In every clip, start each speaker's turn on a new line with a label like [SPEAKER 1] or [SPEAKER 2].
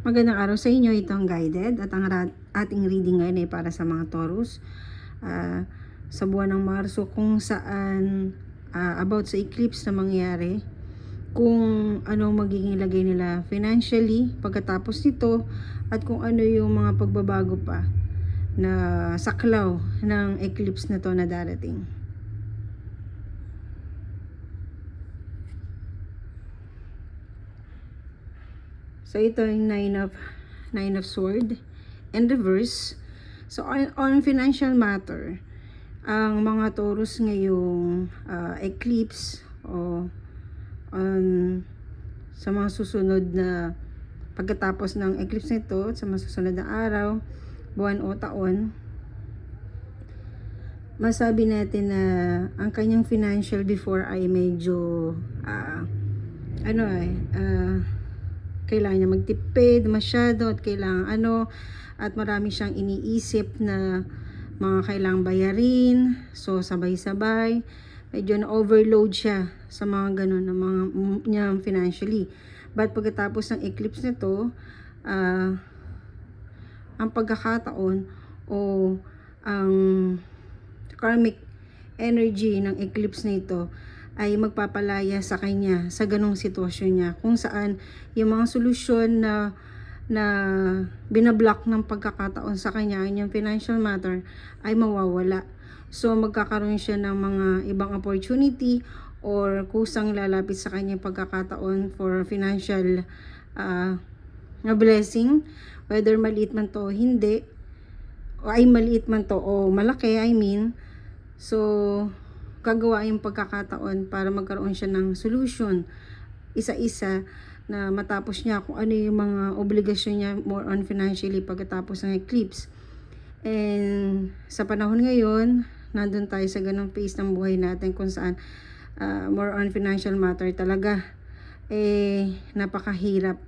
[SPEAKER 1] Magandang araw sa inyo. Ito ang guided at ang ating reading ngayon ay para sa mga Taurus. Ah, sa buwan ng Marso kung saan ah, about sa eclipse na mangyari kung ano magiging lagay nila financially pagkatapos nito at kung ano yung mga pagbabago pa na saklaw ng eclipse na to na darating. So ito yung nine of nine of sword and reverse. So on, on financial matter, ang mga Taurus ngayong ah, eclipse o on sa mga susunod na pagkatapos ng eclipse nito sa mga susunod na araw, buwan o taon, masabi natin na ang kanyang financial before ay medyo ah, ano ay ah, kailangan niya magtipid masyado at kailangan ano at marami siyang iniisip na mga kailangang bayarin. So sabay-sabay. Medyo na-overload siya sa mga ganun ng mga niya financially. But pagkatapos ng eclipse nito ah ang pagkakataon o ang karmic energy ng eclipse na ito ay magpapalaya sa kanya sa ganong sitwasyon niya. Kung saan yung mga solusyon na na binablock ng pagkakataon sa kanya yung financial matter ay mawawala. So magkakaroon siya ng mga ibang opportunity or kusang lalapit sa kanya pagkakataon for financial ah, na blessing. Whether maliit man to hindi o ay maliit man to o malaki I mean. So gagawa yung pagkakataon para magkaroon siya ng solution isa-isa na matapos niya kung ano yung mga obligasyon niya more on financially pagkatapos ng eclipse. And sa panahon ngayon, nandun tayo sa ganong phase ng buhay natin kung saan ah, more on financial matter talaga eh napakahirap.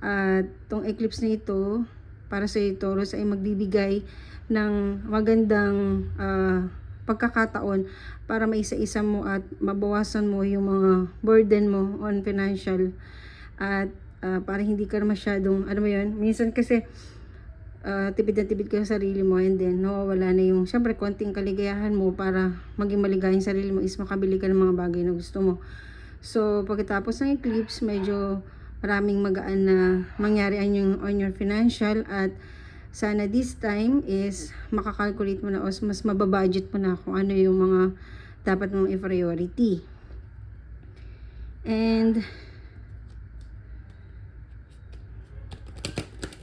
[SPEAKER 1] At tong eclipse na ito para sa Taurus ay magbibigay ng magandang ah, pagkakataon para maisa-isa mo at mabawasan mo yung mga burden mo on financial. At ah, para hindi ka masyadong ano mo yun minsan kasi ah, tipid na tipid ka sa sarili mo and then nawawala na yung syempre konting kaligayahan mo para maging maligaya yung sarili mo is makabili ka ng mga bagay na gusto mo. So pagkatapos ng eclipse medyo maraming magaan na mangyari on yung on your financial at sana this time is makakalculate mo na o mas mababudget mo na kung ano yung mga dapat mong i-priority. And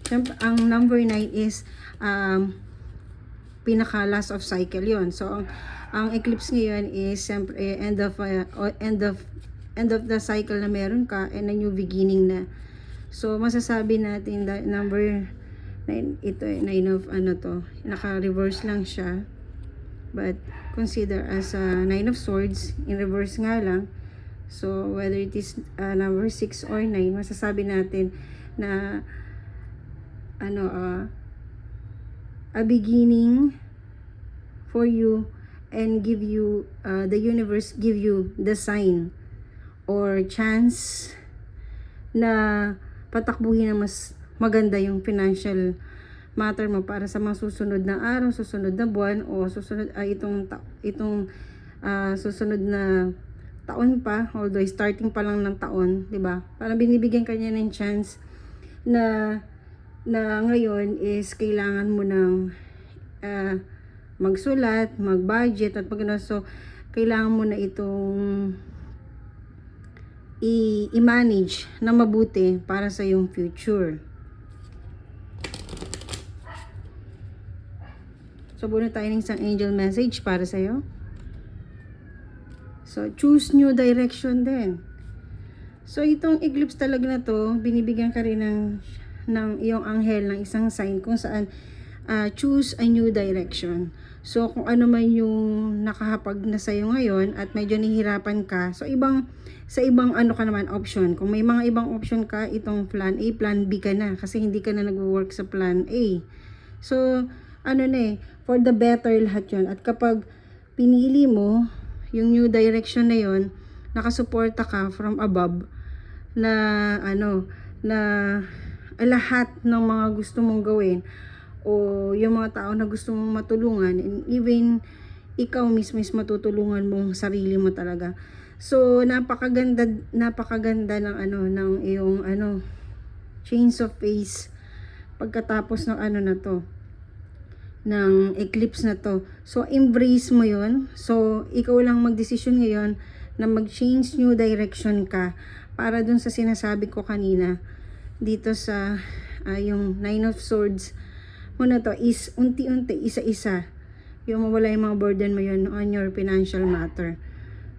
[SPEAKER 1] syempre, ang number 9 is um, pinaka last of cycle yon So ang ang eclipse ngayon is syempre end of uh, end of end of the cycle na meron ka and a new beginning na. So masasabi natin that number 9 ito eh, 9 of ano to, naka-reverse lang siya. But consider as a 9 of swords in reverse nga lang. So whether it is uh, number 6 or 9, masasabi natin na ano uh, a beginning for you and give you uh, the universe give you the sign or chance na patakbuhin na mas maganda yung financial matter mo para sa mga susunod na araw, susunod na buwan o susunod ay itong ta- itong ah, susunod na taon pa although starting pa lang ng taon, 'di ba? Parang binibigyan kanya ng chance na na ngayon is kailangan mo ng ah, magsulat, mag-budget at pag so kailangan mo na itong i-manage na mabuti para sa iyong future. So, buno tayo ng isang angel message para sa iyo. So, choose new direction din. So, itong eclipse talaga na to, binibigyan ka rin ng, ng iyong anghel ng isang sign kung saan ah, choose a new direction. So, kung ano man yung nakahapag na sa'yo ngayon at medyo nahihirapan ka, so ibang, sa ibang ano ka naman option. Kung may mga ibang option ka, itong plan A, plan B ka na kasi hindi ka na nag-work sa plan A. So, ano na eh, for the better lahat yun. At kapag pinili mo, yung new direction na yun, nakasuporta ka from above na ano, na lahat ng mga gusto mong gawin o yung mga tao na gusto mong matulungan and even ikaw mismo is matutulungan mong sarili mo talaga. So napakaganda napakaganda ng ano ng iyong ano change of face pagkatapos ng ano na to ng eclipse na to. So, embrace mo yon So, ikaw lang magdesisyon ngayon na mag-change new direction ka para dun sa sinasabi ko kanina dito sa ah, yung Nine of Swords mo na to is unti-unti, isa-isa yung mawala yung mga burden mo yun on your financial matter.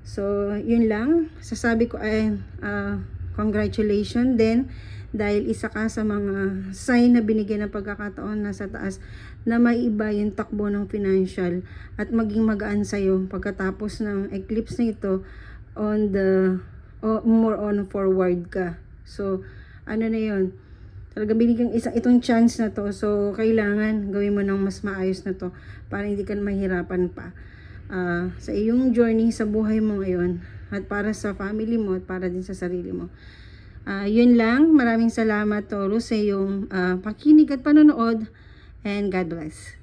[SPEAKER 1] So, yun lang. Sasabi ko ay ah, congratulations din dahil isa ka sa mga sign na binigyan ng pagkakataon na sa taas na maiba yung takbo ng financial at maging magaan sa'yo pagkatapos ng eclipse na ito on the o more on forward ka. So, ano na yun? Talaga binigyan isang itong chance na to. So, kailangan gawin mo ng mas maayos na to para hindi ka mahirapan pa ah, sa iyong journey sa buhay mo ngayon at para sa family mo at para din sa sarili mo. Ah, yun lang. Maraming salamat, Toro, sa iyong ah, pakinig at panonood. And God bless.